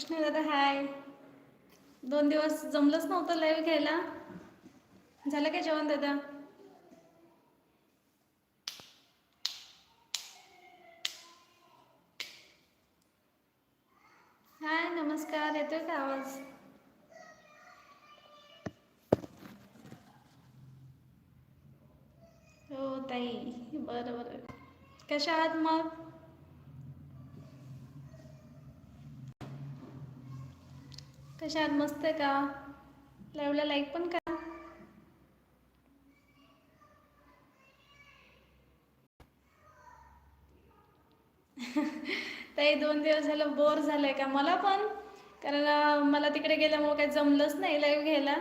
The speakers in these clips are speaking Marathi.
कृष्ण दादा हाय दोन दिवस जमलंच नव्हतं लाईव्ह घ्यायला. झालं काय जेवण दादा? हाय नमस्कार. येतोय का आवाज? हो ताई. बरं बरं. कशा आहात मग? कशा आहात मस्त आहे का? लाईव्हला लाईक पण करा. ताई दोन दिवस झालं बोर झालंय का? मला पण. कारण मला तिकडे गेल्यामुळे काही जमलंच नाही लाईव्ह घ्यायला.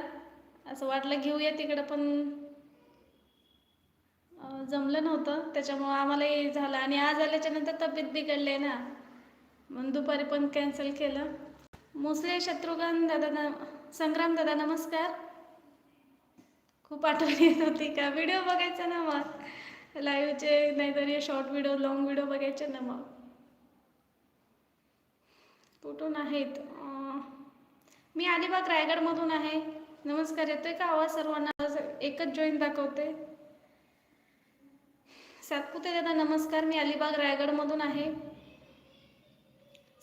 असं वाटलं घेऊया तिकडं पण जमलं नव्हतं. त्याच्यामुळं आम्हालाही झालं. आणि आज आल्याच्यानंतर तब्येत बिघडली ना. म्हणून दुपारी पण कॅन्सल केलं. मोसले शत्रुघ्न दादा संग्राम दादा नमस्कार. खूप आठवण येत होती का? व्हिडिओ बघायचा ना मग. लाईव्हचे नाहीतरी शॉर्ट व्हिडिओ लॉंग व्हिडिओ बघायचे ना मग. कुठून आहेत? मी अलिबाग रायगडमधून आहे. नमस्कार येतोय का आवाज सर्वांना? एकच जॉईन दाखवते. सातपुते दादा नमस्कार. मी अलिबाग रायगडमधून आहे.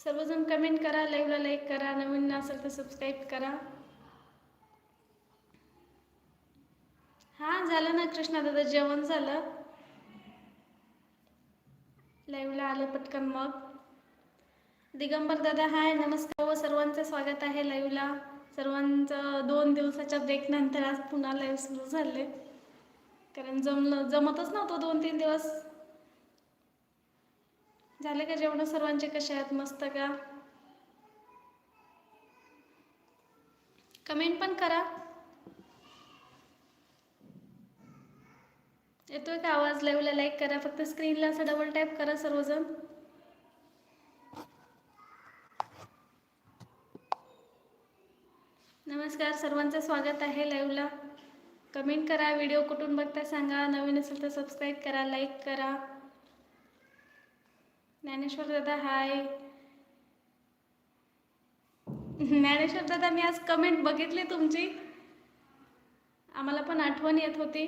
सर्वजण कमेंट करा लाईव्हला लाईक करा नवीन असेल तर सबस्क्राईब करा. हां झालं ना कृष्णा दादा जेवण झालं. लाईव्हला आलं पटकन मग. दिगंबर दादा हाय नमस्कार. व सर्वांचं स्वागत आहे लाईव्हला. सर्वांचं दोन दिवसाच्या ब्रेकनंतर आज पुन्हा लाईव्ह सुरू झाले. कारण जमलं जमतच नव्हतं दोन तीन दिवस. झाले का जेवण सर्वांचे कसे आहेत? मस्त का? कमेंट पण करा. येतोय का आवाज? लाईव्हला लाईक करा. फक्त स्क्रीनला असं डबल टॅप करा सर्वजण. नमस्कार. सर्वांचं स्वागत आहे लाईव्हला. कमेंट करा. व्हिडिओ कुठून बघता सांगा. नवीन असेल तर सबस्क्राईब करा लाईक करा. ज्ञानेश्वर दादा हाय ज्ञानेश्वर दादा मी आज कमेंट बघितली तुमची. आम्हाला पण आठवण येत होती.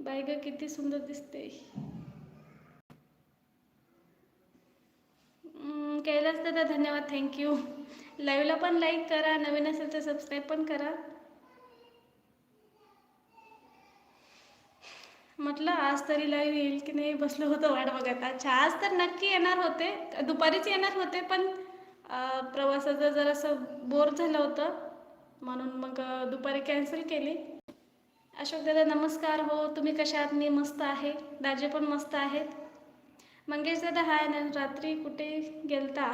बाई ग किती सुंदर दिसते. कैलास दादा धन्यवाद थँक्यू लाईव्हला पण लाईक करा नवीन असेल तर सबस्क्राईब पण करा. म्हटलं आज तरी लाईव्ह येईल की नाही? बसलं होतं वाट बघत. अच्छा आज तर नक्की येणार होते. दुपारीच येणार होते पण प्रवासाचं जरासं बोर झालं होतं. म्हणून मग दुपारी कॅन्सल केली. अशोक दादा नमस्कार. हो तुम्ही कशा आहात? मी मस्त आहे. दाजे पण मस्त आहेत. मंगेश दादा हाय ना. रात्री कुठे गेलता?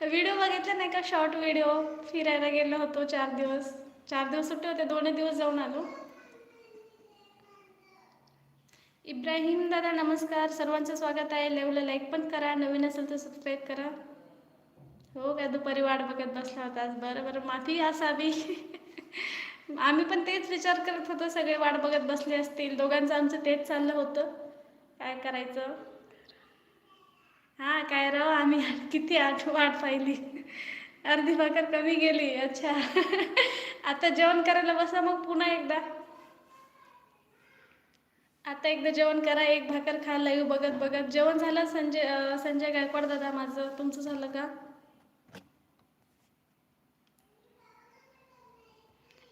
व्हिडिओ बघितला नाही का? Short video. फिरायला गेलो होतो चार दिवस. चार दिवस सुट्टे होते. दोन दिवस जाऊन आलो. इब्राहिम दादा नमस्कार. सर्वांचं स्वागत आहे. लेवला लाईक पण करा. नवीन असेल तर सबस्क्राईब करा. हो का? दुपारी वाट बघत बसला होता आज. बरं बरं. माफी असावी आम्ही पण तेच विचार करत होतो. सगळे वाट बघत बसले असतील. दोघांचं आमचं तेच चाललं होतं. काय करायचं? हां काय राव? आम्ही किती आठ वाट पाहिली. अर्धी भाकर कमी गेली. अच्छा. आता जेवण करायला बसा मग पुन्हा एकदा. आता एकदा जेवण करा एक भाकर खा लाईव बघत बघत. जेवण झालं संजय संजय गायकवाड दादा माझं. तुमचं झालं का?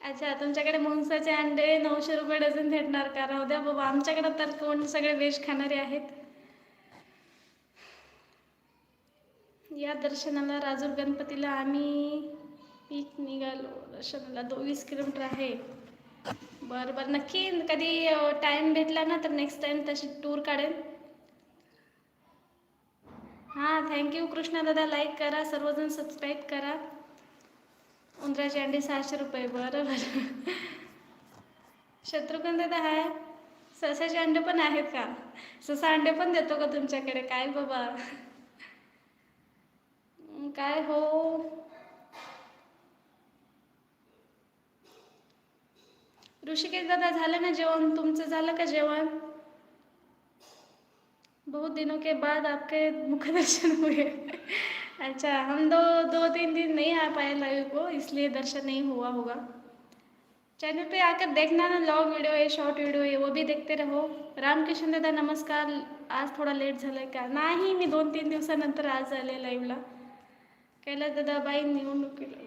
अच्छा तुमच्याकडे मुंगसाचे अंडे नऊशे रुपये डझन भेटणार का? राहू द्या बाबा आमच्याकडे तर कोण सगळे वेज खाणारे आहेत. या दर्शनाला राजूर गणपतीला आम्ही पीक निघालो. दर्शनाला दोवीस किलोमीटर आहे. बरं बरं नक्की कधी टाईम भेटला ना तर नेक्स्ट टाईम तशी टूर काढेन. हां थँक्यू कृष्णा दादा. लाईक करा सर्वजण सबस्क्राईब करा. उंदराचे अंडी सहाशे रुपये बरं बरं शत्रुघ्न दादा हाय. ससाचे अंडे पण आहेत का? ससा अंडे पण देतो का तुमच्याकडे? काय बाबा? काय हो? ऋषिकेश दादा झालं ना जेवण? तुमचं झालं का जेवण? बहुत दिनों के बाद आपके मुख दर्शन हुए। अच्छा हम दो दो तीन दिन नहीं आ पाए लाइव को इसलिए दर्शन नहीं हुआ होगा। चैनल पे आकर देखना ना लॉन्ग वीडियो है शॉर्ट वीडियो है वो भी देखते रहो। रामकृष्ण दादा नमस्कार। आज थोडा लेट झालाय का? नाही मी दोन तीन दिवसानंतर आज आले लाईव्हला कैलास दादा बाई निवडणुकीला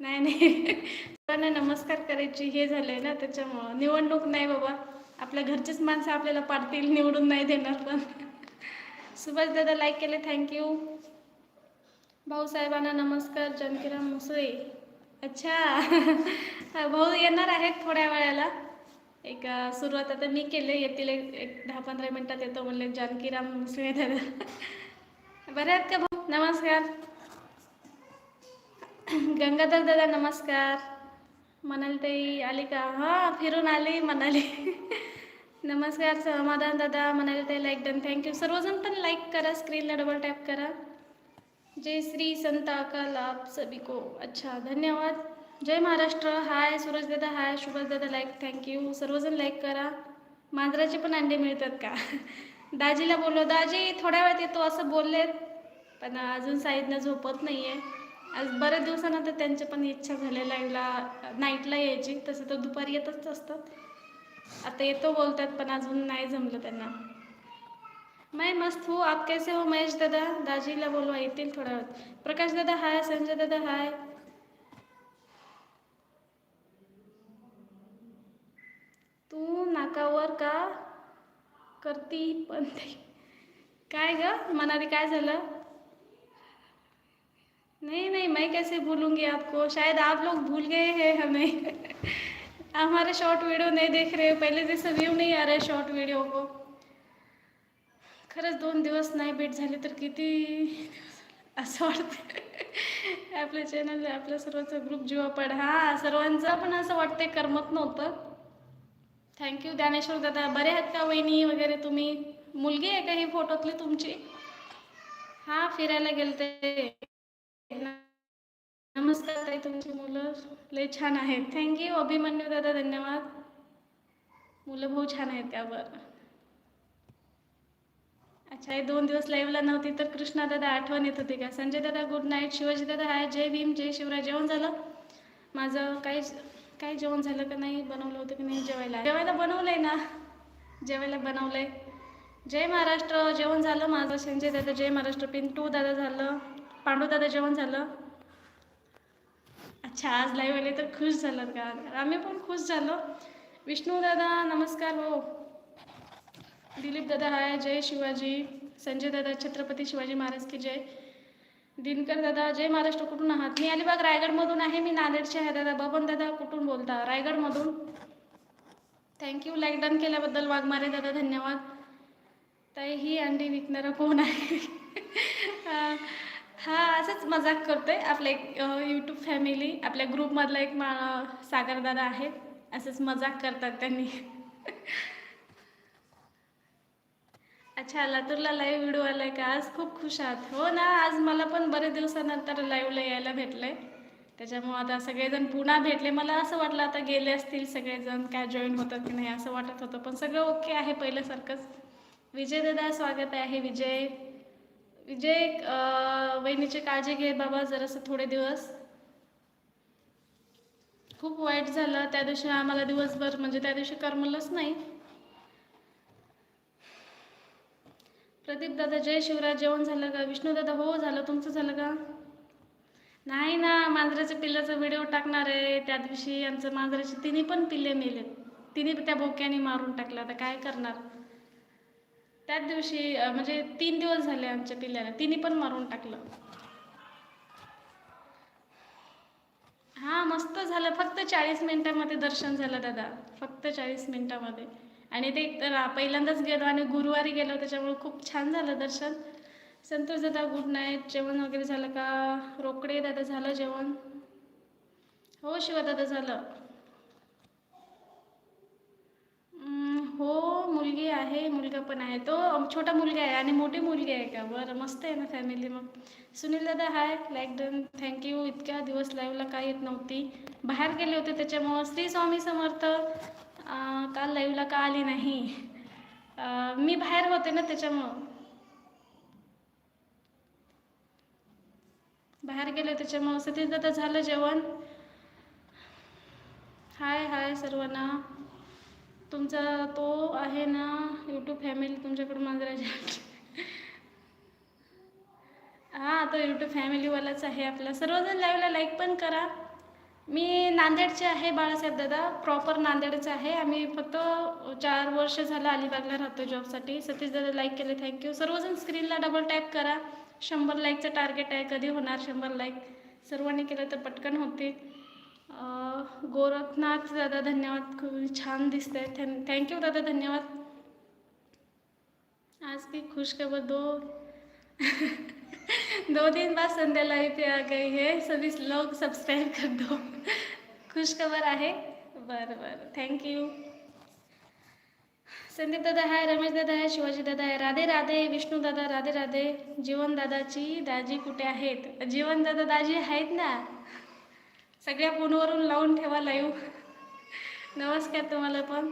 नाही नाही. नमस्कार करायची. हे झालंय ना त्याच्यामुळं. निवडणूक नाही बाबा. आपल्या घरचीच माणसं आपल्याला पाडतील निवडून नाही देणार पण. सुभाष दादा लाईक केले. थँक्यू भाऊसाहेबांना नमस्कार. जानकीराम मुसळे. अच्छा. भाऊ येणार आहेत थोड्या वेळाला. एक सुरुवात आता मी केले. येतील एक दहा पंधरा मिनटात येतो म्हणले जानकीराम मुसळे दादा. बरे आहेत का भाऊ? नमस्कार. गंगाधर दादा नमस्कार. म्हणाली ताई आली का? हां फिरून आली म्हणाली नमस्कार समाधान दादा म्हणाले ताई लाईक डन थँक्यू सर्वजण पण लाईक करा स्क्रीनला डबल टॅप करा. जय श्री संत अकाल आप सभी को अच्छा धन्यवाद. जय महाराष्ट्र. हाय सूरज दादा हाय सुभाष दादा लाईक थँक्यू सर्वजण लाईक करा. मांजराचे पण अंडे मिळतात का? दाजीला बोललो दाजी थोड्या वेळात येतो असं बोललेत. पण अजून साईदनं झोपत नाही आहे आज बऱ्याच दिवसानंतर त्यांची पण इच्छा झाली लाईव्हला नाईटला यायची. तसं तर दुपारी येतच असतात. आता येतो बोलतात पण अजून नाही जमलं त्यांना. मैं मस्त हूँ आप कैसे हो महेश दादा? दाजीला बोलवा येतील थोड्या वेळ. प्रकाश दादा हाय संजय दादा हाय. तू नाकावर का? करती पण ते काय ग? मनाली काय झालं? नहीं नहीं मैं कैसे भूलूंगी आपको? शायद आप लोग भूल गए हैं हमें। हमारे शॉर्ट वीडियो नहीं देख रहे हो। पहले जैसे व्यू नहीं आ रहे शॉर्ट वीडियो को। खरंच दोन दिवस नाही भेट झाली तर किती असं वाटतं आपल्या चॅनल आपल्या सर्वांचा ग्रुप जीवापड. हा सर्वांचं पण असं वाटतंय करमत नव्हतं. थँक्यू ज्ञानेश्वर दादा. बरे आहात का वहिनी वगैरे तुम्ही? मुलगी आहे का ही फोटोतली तुमची? हा फिरायला गेलते. नमस्कार ताई तुमची मुलं लय छान आहेत. थँक्यू अभिमन्यू दादा धन्यवाद. मुलं भाऊ छान आहेत त्यावर. अच्छा हे दोन दिवस लाईव्हला नव्हती तर कृष्णा दादा आठवण येत होती का? संजय दादा गुड नाईट शिवाजी दादा हाय जय भीम जय शिवराय. जेवण झालं? माझं काही काय जेवण झालं का नाही? बनवलं होतं की नाही? जेवायला. जेवायला बनवलंय ना? जेवायला बनवलंय. जय महाराष्ट्र जेवण झालं माझं. संजय दादा जय महाराष्ट्र. पिंटू दादा झालं. पांडू दादा जेवण झालं? अच्छा आज लाईव्ह आले तर खुश झालात का? आम्ही पण खुश झालो. विष्णू दादा नमस्कार हो. दिलीप दादा हाय. जय शिवाजी. संजय दादा छत्रपती शिवाजी महाराज की जय. दिनकर दादा जय महाराष्ट्र. कुठून आहात? मी अलिबाग रायगडमधून आहे. मी नांदेडचे आहे दादा. बबन दादा कुठून बोलता? रायगडमधून. थँक्यू लाईक डन केल्याबद्दल वाघमारे दादा. धन्यवाद. ताई ही अंडी विकणारा कोण आहे? हा असंच मजाक करतोय. आपलं एक यूट्यूब फॅमिली आपल्या ग्रुपमधला एक मा सागर दादा आहे असंच मजाक करतात त्यांनी. अच्छा लातूरला लाईव्ह व्हिडिओ आलाय का? आज खूप खुश आहात. हो ना आज मला पण बरेच दिवसानंतर लाईव्हला यायला भेटलंय. त्याच्यामुळं आता सगळेजण पुन्हा भेटले. मला असं वाटलं आता गेले असतील सगळेजण काय जॉईन होतात की नाही असं वाटत होतं. पण सगळं ओके आहे पहिल्यासारखंच. विजय दादा स्वागत आहे. विजय विजय वहिनीची काळजी घे बाबा जरासं थोडे दिवस. खूप वाईट झालं. त्या दिवशी आम्हाला दिवसभर म्हणजे त्या दिवशी करमलंच नाही. प्रदीप दादा जय शिवराज जेवण झालं का? विष्णू दादा हो झालं. तुमचं झालं का? नाही ना मांजराच्या पिल्लाचा व्हिडिओ टाकणार आहे. त्या दिवशी आमचं मांजराचे तिन्ही पण पिल्ले मेलेत तिने त्या बोक्याने मारून टाकला. आता काय करणार? त्याच दिवशी म्हणजे तीन दिवस झाले आमच्या पिल्ल्याला. तिने पण मारून टाकलं. हां मस्त झालं. फक्त चाळीस मिनिटामध्ये दर्शन झालं दादा. फक्त चाळीस मिनिटामध्ये. आणि ते तर पहिल्यांदाच गेलो आणि गुरुवारी गेलो. त्याच्यामुळे खूप छान झालं दर्शन. संतोष दादा गुड नाईट जेवण वगैरे झालं का? रोकडे दादा झालं जेवण? हो शिवा दादा झालं. हो मुलगी आहे मुलगा पण आहे. तो छोटा मुलगा आहे आणि मोठी मुलगी आहे का? बरं मस्त आहे ना फॅमिली मग. सुनील दादा हाय लाईक डन थँक्यू इतक्या दिवस लाईव्हला काय येत नव्हती. बाहेर गेले होते त्याच्यामुळं श्री स्वामी समर्थ काल लाईव्हला का आली नाही? मी बाहेर होते ना त्याच्यामुळं. बाहेर गेले त्याच्यामुळं. सतीश दादा झालं जेवण? हाय हाय सर्वांना. तुमचा तो आहे ना यूट्यूब फॅमिली तुमच्याकडून मांजराच्या हां तो यूट्यूब फॅमिलीवालाच आहे आपला. सर्वजण लाईव्हला लाईक पण करा. मी नांदेडचे आहे बाळासाहेब दादा. प्रॉपर नांदेडचं आहे. आम्ही फक्त चार वर्ष झालं अलिबागला राहतो जॉबसाठी सतीश दादा लाईक केले थँक्यू सर्वजण स्क्रीनला डबल टॅप करा. शंभर लाईकचं टार्गेट आहे. कधी होणार शंभर लाईक सर्वांनी केलं तर पटकन होते गोरखनाथ दादा धन्यवाद खूप छान दिसतंय. थँ थँक्यू दादा धन्यवाद. आज की खुशखबर दो. दो दिन बाद संध्या लाइव पे आ गई है. सभी लोग सब्सक्राइब कर दो. खुशखबर आहे. बरं बरं. थँक्यू संदीप दादा आहे रमेश दादा आहे शिवाजी दादा आहे राधे राधे. विष्णू दादा राधे राधे. जीवन दादाची दाजी कुठे आहेत? जीवन दादा दाजी आहेत ना? सगळ्या फोनवरून लावून ठेवा लाईव्ह नमस्कार तुम्हाला पण.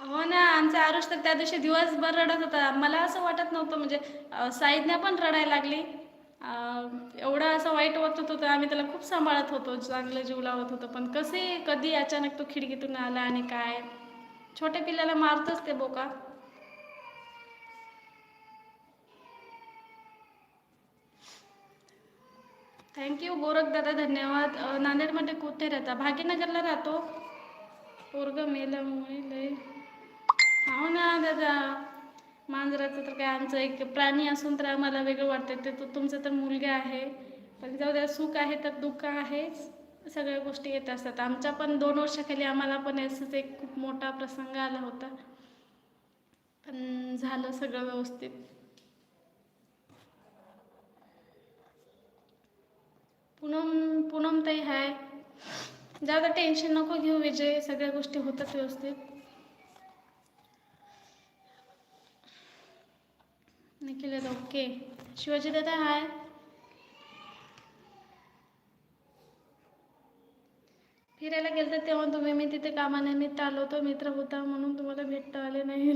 हो ना आमचा आरुष तर त्या दिवशी दिवसभर रडत होता. मला असं वाटत नव्हतं म्हणजे अं, साईदने पण रडायला लागली. एवढं असं वाईट वाटत होतं आम्ही त्याला खूप सांभाळत होतो. चांगलं जीव लावत होतो. पण कसे कधी अचानक तो खिडकीतून आला आणि काय? छोट्या पिल्लाला मारतच ते बोका. थँक्यू गोरख दादा धन्यवाद. नांदेडमध्ये कुठे राहता? भाग्यनगरला राहतो. पोरग मेल्यामुळे लय. हो ना दादा. मांजराचं तर काय आमचं एक प्राणी असून तर आम्हाला वेगळं वाटतं ते तो तुमचं तर मुलगा आहे. पण जाऊ द्या सुख आहे तर दुःख आहेच. सगळ्या गोष्टी येत असतात. आमच्या पण दोन वर्षाखाली आम्हाला पण असंच एक खूप मोठा प्रसंग आला होता. पण झालं सगळं व्यवस्थित. पूनम पूनम ताई हाय. जादा टेन्शन नको घेऊ विजय. सगळ्या गोष्टी होतात व्यवस्थित. निखिल दादा ओके शिवाजी दादा हाय. फिरायला गेलं तर तेव्हा तुम्ही. मी तिथे कामानिमित्त आलो होतो. मित्र होता म्हणून तुम्हाला भेटता आले नाही.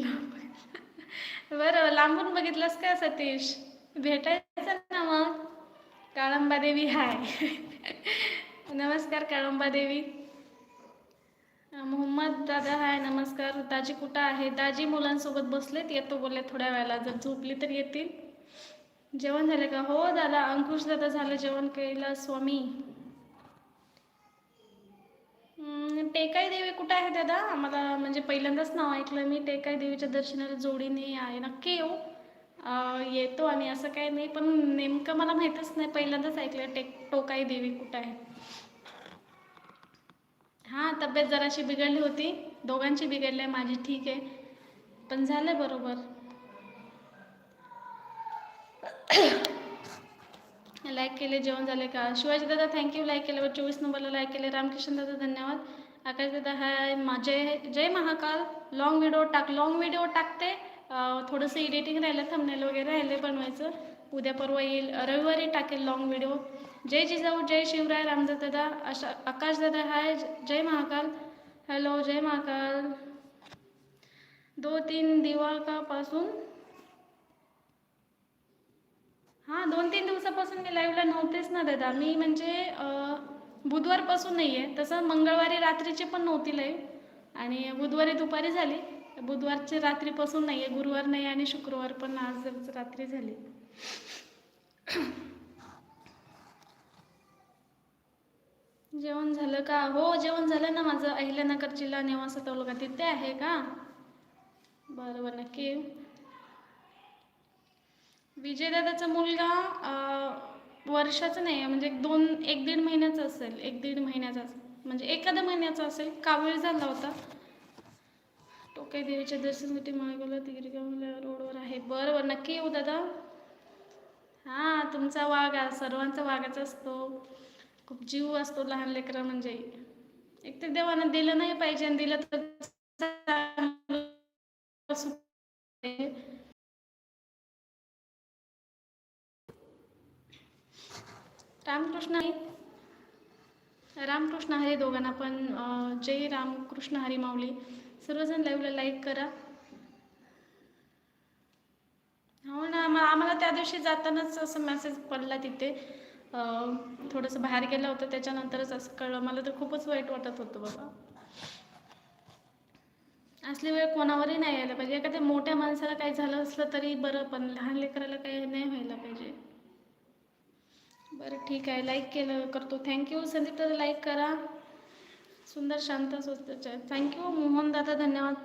बरं लांबून बघितलंस का सतीश? भेटायचं ना मग? काळंबा देवी हाय. नमस्कार काळंबा देवी. मोहम्मद दादा हाय नमस्कार. दाजी कुठं आहे? दाजी मुलांसोबत बसलेत येतो बोलले थोड्या वेळाला. जर झोपली तर येतील. जेवण झालं का? हो दादा अंकुश दादा झालं जेवण केलं स्वामी. टेकाई देवी कुठं आहे दादा? आम्हाला म्हणजे पहिल्यांदाच नाव ऐकलं मी. टेकाई देवीच्या दर्शनाला जोडीने आहे. नक्की येऊ. येतो आणि असं काही नाही पण नेमकं मला माहीतच नाही. पहिल्यांदाच ऐकलं टेक टोकाई देवी कुठं आहे? हां तब्येत जराशी बिघडली होती. दोघांची बिघडली आहे माझी ठीक आहे. पण झालं बरोबर. लाईक केले जेवण झाले का? शिवाजी दादा थँक्यू लाईक केल्यावर चोवीस नंबरला लाईक केले. रामकिशन दादा धन्यवाद. आकाश दादा हाय. मा जय जय महाकाल. लॉंग व्हिडिओ टाक लाँग व्हिडिओ टाकते. थोडंसं एडिटिंग राहिलं थंबनेल वगैरे राहिले बनवायचं. उद्या परवा येईल. रविवारी टाकेल लॉंग व्हिडिओ जय जिजाऊ जय शिवराय रामदास दादा अशा आकाश दादा हाय जय महाकाल. हॅलो जय महाकाल. दो तीन दिवाकापासून हां दोन तीन दिवसापासून मी लाईव्हला नव्हतेच ना दादा. मी म्हणजे बुधवारपासून नाही आहे तसं मंगळवारी रात्रीची पण नव्हती लाईव्ह आणि बुधवारी दुपारी झाली. बुधवारचे रात्रीपासून नाही आहे गुरुवार नाही आणि शुक्रवार पण आज रात्री झाली. जेवण झालं का? हो जेवण झालं ना माझं. अहिल्यानगर जिल्हा निवासा तालुका. तिथे आहे का? बरं बरं नक्की. येऊ. विजयदादाचा मुलगा वर्षाचा नाही आहे म्हणजे एक दोन एक दीड महिन्याचा असेल. एक दीड महिन्याचा म्हणजे एखाद्या महिन्याचा असेल. कावीळ झाला होता. टोकाई देवीच्या दर्शनासाठी मागवलं तिगिरगाव रोडवर आहे. बरं बरं नक्की येऊ दादा. हां तुमचा वाघ सर्वांचा वाघाचा असतो. खूप जीव असतो लहान लेकरं म्हणजे. एक तर देवानं दिलं नाही पाहिजे आणि दिलं तर रामकृष्ण रामकृष्ण हरी दोघांना पण जय रामकृष्ण हरी माऊली. सर्वजण लाईव्हला लाईक करा. हो ना आम्हाला त्या दिवशी जातानाच असं मेसेज पडला तिथे. थोडंसं बाहेर गेलं होतं त्याच्यानंतरच असं कळलं. मला तर खूपच वाईट वाटत होतं बाबा. असली वेळ कोणावरही नाही यायला पाहिजे. एखाद्या मोठ्या माणसाला काही झालं असलं तरी बरं पण लहान लेकराला काही नाही व्हायला पाहिजे. बरं ठीक आहे. लाईक केलं करतो. थँक्यू संदीप तर लाईक करा. सुंदर शांत स्वस्त. थँक्यू मोहन दादा धन्यवाद.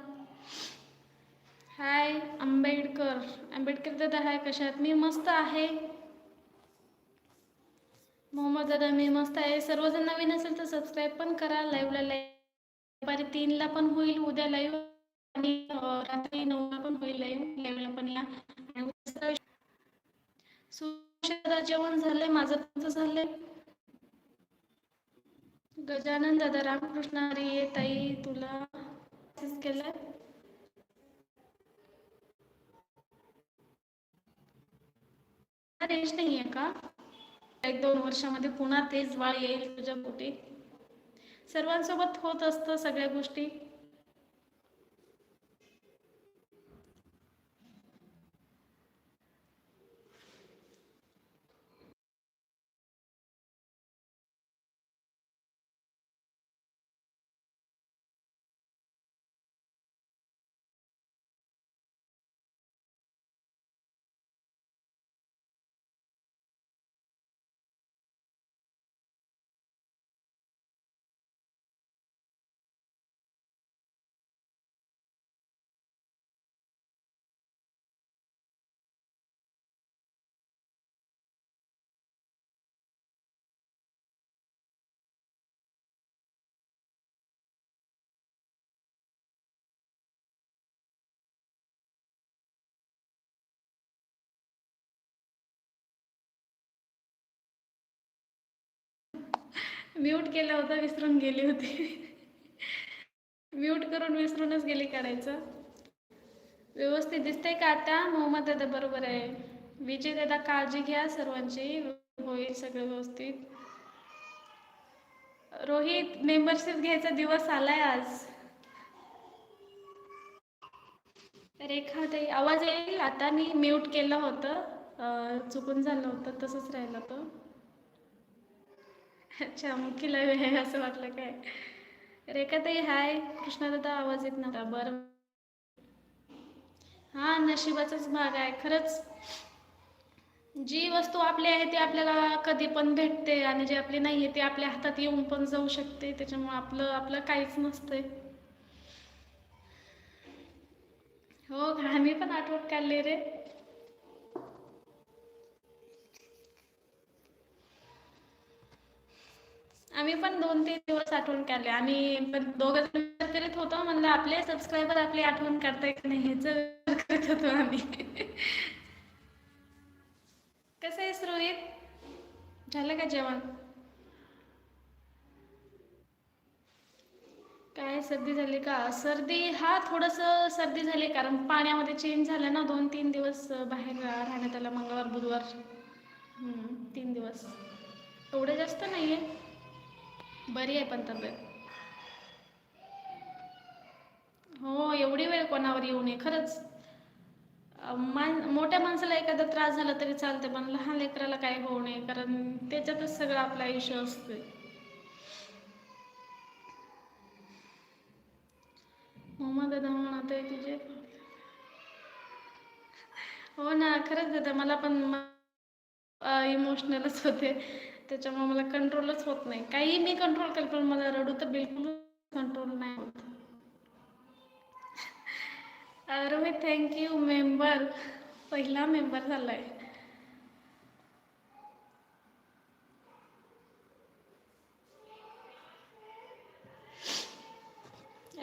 हाय आंबेडकर. आंबेडकर दादा हाय कशात? मी मस्त आहे. मोहम्मद दादा मी मस्त आहे. सर्वजण नवीन असेल तर सबस्क्राईब पण करा. लाईव्हला लाईव्ह दुपारी तीनला पण होईल उद्या लाईव्ह आणि रात्री नऊला पण होईल लाईव्ह लाईव्हला पण या. जेवण झालंय? माझं पण झालंय? गजानन दादा रामकृष्ण अरे ये ताई तुला केलं केलाय? रेंज नाही आहे का? एक दोन वर्षामध्ये पुन्हा तेच वाळ येईल तुझ्या पोटी सर्वांसोबत होत असतं सगळ्या गोष्टी. म्यूट केलं होतं विसरून गेली होती. म्यूट करून विसरूनच गेली काढायचं. व्यवस्थित दिसतंय का आता? मोहम्मद दादा बरोबर आहे. विजय दादा काळजी घ्या सर्वांची. होईल सगळं व्यवस्थित. रोहित मेंबरशिप घ्यायचा दिवस आलाय आज. रेखा ताई आवाज येईल? आता मी म्यूट केलं होतं. चुकून झालं होतं तसंच राहिलं होतं. अच्छा मुख्य लय आहे असं वाटलं काय? रेखाताई हाय. कृष्णादादा आवाज येत नव्हता. बरं. हा नशिबाचाच भाग आहे. खरंच जी वस्तू आपली आहे ती आपल्याला कधी पण भेटते आणि जे आपली नाही आहे ती आपल्या हातात येऊन पण जाऊ शकते. त्याच्यामुळे आपलं आपलं काहीच नसतंय. हो का आम्ही पण आठवण काढले रे. आम्ही पण दोन तीन दिवस आठवण काढले. आम्ही पण दोघं जण करत होतो. म्हणलं आपले सबस्क्रायबर आपली आठवण करताय की नाही ह्याच करत होतो आम्ही. कसं आहेस रोहित झालं का जेवण? काय सर्दी झाली का? सर्दी हा थोडंसं सर्दी झाली कारण पाण्यामध्ये चेंज झालं ना दोन तीन दिवस बाहेर राहण्यात आलं मंगळवार बुधवार. तीन दिवस. एवढं जास्त नाही आहे बरी आहे पण तब्येत. हो एवढी वेळ कोणावर येऊ नये खरंच. मान मोठ्या माणसाला एखादा त्रास झाला तरी चालते पण लहान लेकराला काय होऊ नये कारण त्याच्यातच सगळं आपलं आयुष्य असते मोहम्मद दादा म्हणत आहे तुझे. हो ना खरंच दादा मला पण इमोशनलच होते. त्याच्यामुळे मला कंट्रोलच होत नाही. काही मी कंट्रोल केलं पण मला रडू तर बिलकुल कंट्रोल नाही होत. अरे मी थँक्यू मेंबर पहिला मेंबर झालाय.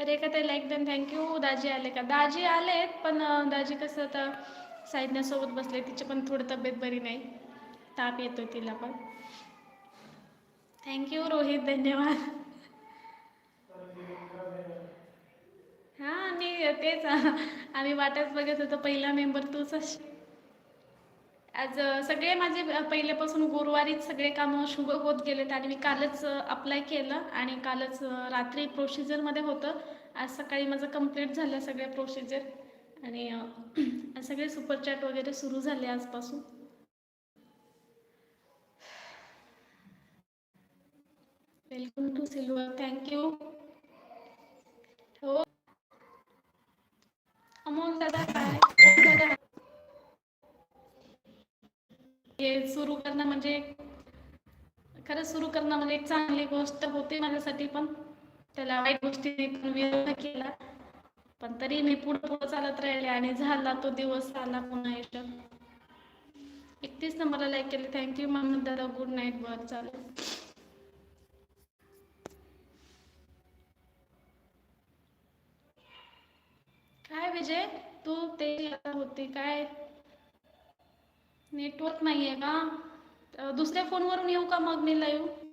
रेखा ते लाईक डन थँक्यू दाजी आले का? दाजी आलेत पण दाजी कसं आता साईडण्यासोबत बसले तिची पण थोडी तब्येत बरी नाही. ताप येतोय तिला पण. थँक्यू रोहित धन्यवाद. हां आम्ही तेच आम्ही वाटच बघत होतो. पहिला मेंबर तूच आज सगळे माझे पहिल्यापासून गुरुवारीच सगळे कामं शुभ होत गेलेत आणि मी कालच अप्लाय केलं आणि कालच रात्री प्रोसिजरमध्ये होतं. आज सकाळी माझं कंप्लीट झालं सगळे प्रोसिजर आणि सगळे सुपरचॅट वगैरे सुरू झाले आजपासून. वेलकम टू सिल्वर थँक्यू हो। अमोल दादा काय हे सुरू करणं म्हणजे खरं सुरू करणं म्हणजे एक चांगली गोष्ट होती माझ्यासाठी पण. त्याला वाईट गोष्टीने पण विरोध केला. पण तरी मी पुढे पुढे चालत राहिले आणि झाला तो दिवस आला पुन्हा येतो एकतीस नंबरला लाईक केले. थँक्यू मम्मी दादा. गुड नाईट बर चालेल काय विजय तू ते आता होते काय? नेटवर्क नाही आहे का दुसऱ्या फोनवरून येऊ का मग मी लाईव्ह